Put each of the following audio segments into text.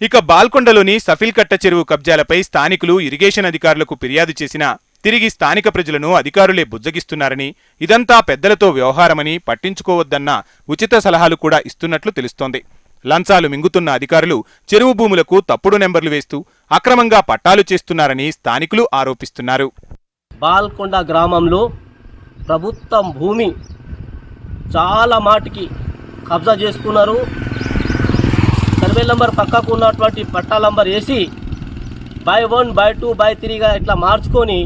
ఇక బాల్కొండలోని సఫిల్ కట్ట చెరువు కబ్జాలపై స్థానికులు ఇరిగేషన్ అధికారులకు ఫిర్యాదు చేసినా తిరిగి స్థానిక ప్రజలను అధికారులే బుజ్జగిస్తున్నారని ఇదంతా పెద్దలతో వ్యవహారమని పట్టించుకోవద్దన్న ఉచిత సలహాలు కూడా ఇస్తున్నట్లు తెలుస్తోంది. లంచాలు మింగుతున్న అధికారులు చెరువు భూములకు తప్పుడు నెంబర్లు వేస్తూ అక్రమంగా పట్టాలు చేస్తున్నారని స్థానికులు ఆరోపిస్తున్నారు. బాల్కొండ గ్రామంలో ప్రభుత్వం భూమి చాలా మాటికి కబ్జా చేసుకున్నారు. సర్వే నంబర్ పక్కకు ఉన్నటువంటి పట్టా నంబర్ వేసి by one by two by త్రీగా ఇట్లా మార్చుకొని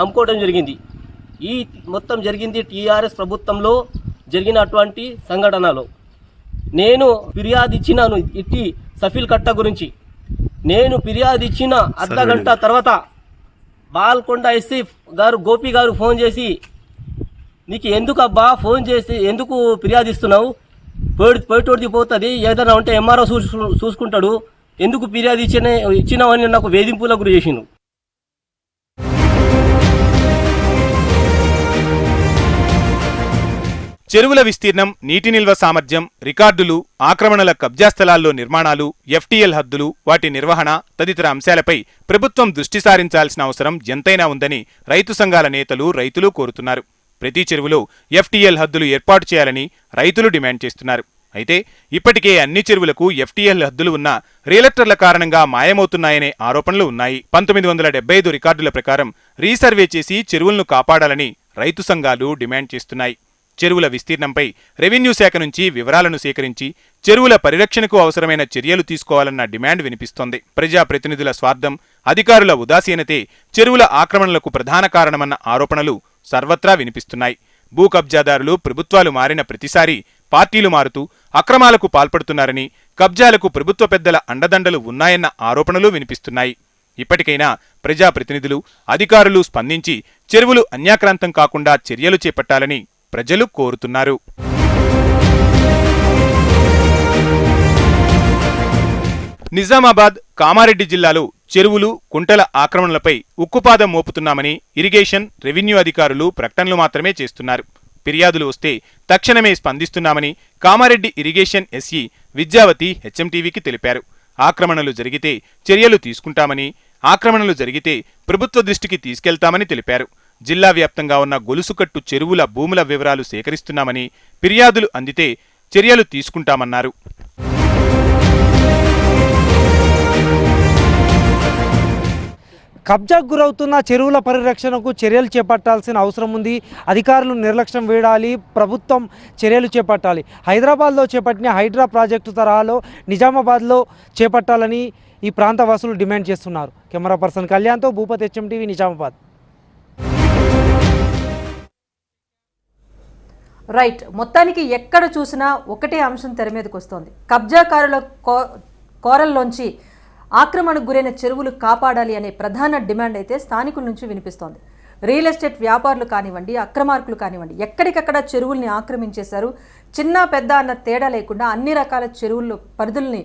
అమ్ముకోవడం జరిగింది. ఈ మొత్తం జరిగింది టీఆర్ఎస్ ప్రభుత్వంలో జరిగినటువంటి సంఘటనలో. నేను ఫిర్యాదు ఇచ్చినాను ఇట్టి సఫీల్ కట్ట గురించి. నేను ఫిర్యాదు ఇచ్చిన అర్ధ గంట తర్వాత బాల్కొండ ఎస్సీ గారు గోపి గారు ఫోన్ చేసి నీకు ఎందుకు అబ్బా ఫోన్ చేసి ఎందుకు ఫిర్యాదు ఇస్తున్నావు? పోయి పోయేటోడిది పోతుంది. ఏదైనా ఉంటే ఎంఆర్ఓ చూసు చూసుకుంటాడు. ఎందుకు ఫిర్యాదు ఇచ్చిన ఇచ్చినామని నాకు వేధింపుల గురి చేసిండు. చెరువుల విస్తీర్ణం నీటి నిల్వ సామర్థ్యం రికార్డులు ఆక్రమణల కబ్జా స్థలాల్లో నిర్మాణాలు ఎఫ్టీఎల్ హద్దులు వాటి నిర్వహణ తదితర అంశాలపై ప్రభుత్వం దృష్టి సారించాల్సిన అవసరం ఎంతైనా ఉందని రైతు సంఘాల నేతలు రైతులు కోరుతున్నారు. ప్రతి చెరువులో ఎఫ్టీఎల్ హద్దులు ఏర్పాటు చేయాలని రైతులు డిమాండ్ చేస్తున్నారు. అయితే ఇప్పటికే అన్ని చెరువులకు ఎఫ్టీఎల్ హద్దులు ఉన్న రియలెక్టర్ల కారణంగా మాయమవుతున్నాయనే ఆరోపణలు ఉన్నాయి. పంతొమ్మిది వందల డెబ్బై ఐదు రికార్డుల ప్రకారం రీసర్వే చేసి చెరువులను కాపాడాలని రైతు సంఘాలు డిమాండ్ చేస్తున్నాయి. చెరువుల విస్తీర్ణంపై రెవెన్యూ శాఖ నుంచి వివరాలను సేకరించి చెరువుల పరిరక్షణకు అవసరమైన చర్యలు తీసుకోవాలన్న డిమాండ్ వినిపిస్తోంది. ప్రజాప్రతినిధుల స్వార్థం అధికారుల ఉదాసీనతే చెరువుల ఆక్రమణలకు ప్రధాన కారణమన్న ఆరోపణలు సర్వత్రా వినిపిస్తున్నాయి. భూ కబ్జాదారులు ప్రభుత్వాలు మారిన ప్రతిసారి పార్టీలు మారుతూ అక్రమాలకు పాల్పడుతున్నారని కబ్జాలకు ప్రభుత్వ పెద్దల అండదండలు ఉన్నాయన్న ఆరోపణలు వినిపిస్తున్నాయి. ఇప్పటికైనా ప్రజాప్రతినిధులు అధికారులు స్పందించి చెరువులు అన్యాక్రాంతం కాకుండా చర్యలు చేపట్టాలని ప్రజలు కోరుతున్నారు. నిజామాబాద్ కామారెడ్డి జిల్లాలో చెరువులు కుంటల ఆక్రమణలపై ఉక్కుపాదం మోపుతున్నామని ఇరిగేషన్ రెవెన్యూ అధికారులు ప్రకటనలు మాత్రమే చేస్తున్నారు. ఫిర్యాదులు వస్తే తక్షణమే స్పందిస్తున్నామని కామారెడ్డి ఇరిగేషన్ ఎస్ఈ విద్యావతి హెచ్ఎంటీవీకి తెలిపారు. ఆక్రమణలు జరిగితే చర్యలు తీసుకుంటామని ఆక్రమణలు జరిగితే ప్రభుత్వ దృష్టికి తీసుకెళ్తామని తెలిపారు. జిల్లా వ్యాప్తంగా ఉన్న గొలుసుకట్టు చెరువుల భూముల వివరాలు సేకరిస్తున్నామని ఫిర్యాదులు అందితే చర్యలు తీసుకుంటామన్నారు. కబ్జాకు గురవుతున్న చెరువుల పరిరక్షణకు చర్యలు చేపట్టాల్సిన అవసరం ఉంది. అధికారులు నిర్లక్ష్యం వేయాలి ప్రభుత్వం చర్యలు చేపట్టాలి. హైదరాబాద్లో చేపట్టిన హైడ్రా ప్రాజెక్టు తరహాలో నిజామాబాద్లో చేపట్టాలని ఈ ప్రాంత వాసులు డిమాండ్ చేస్తున్నారు. కెమెరా పర్సన్ కళ్యాణ్తో Bhupathi HM TV Nizamabad. Right మొత్తానికి ఎక్కడ చూసినా ఒకటే అంశం తెర మీదకి వస్తోంది. కబ్జాకారుల కో కోరల్లోంచి ఆక్రమణకు గురైన చెరువులు కాపాడాలి అనే ప్రధాన డిమాండ్ అయితే స్థానికుల నుంచి వినిపిస్తోంది. రియల్ ఎస్టేట్ వ్యాపారులు కానివ్వండి అక్రమార్కులు కానివ్వండి ఎక్కడికక్కడ చెరువుల్ని ఆక్రమించేశారు చిన్న పెద్ద అన్న తేడా లేకుండా అన్ని రకాల చెరువుల్లో పరిధుల్ని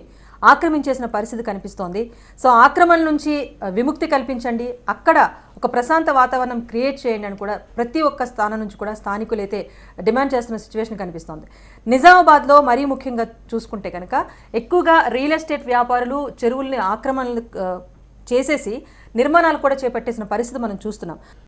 ఆక్రమించేసిన పరిస్థితి కనిపిస్తోంది. సో ఆక్రమణ నుంచి విముక్తి కల్పించండి. అక్కడ ఒక ప్రశాంత వాతావరణం క్రియేట్ చేయండి అని కూడా ప్రతి ఒక్క స్థానం నుంచి కూడా స్థానికులైతే డిమాండ్ చేస్తున్న సిచ్యువేషన్ కనిపిస్తోంది. నిజామాబాద్లో మరీ ముఖ్యంగా చూసుకుంటే కనుక ఎక్కువగా రియల్ ఎస్టేట్ వ్యాపారులు చెరువుల్ని ఆక్రమణలు చేసేసి నిర్మాణాలు కూడా చేపట్టేసిన పరిస్థితి మనం చూస్తున్నాం.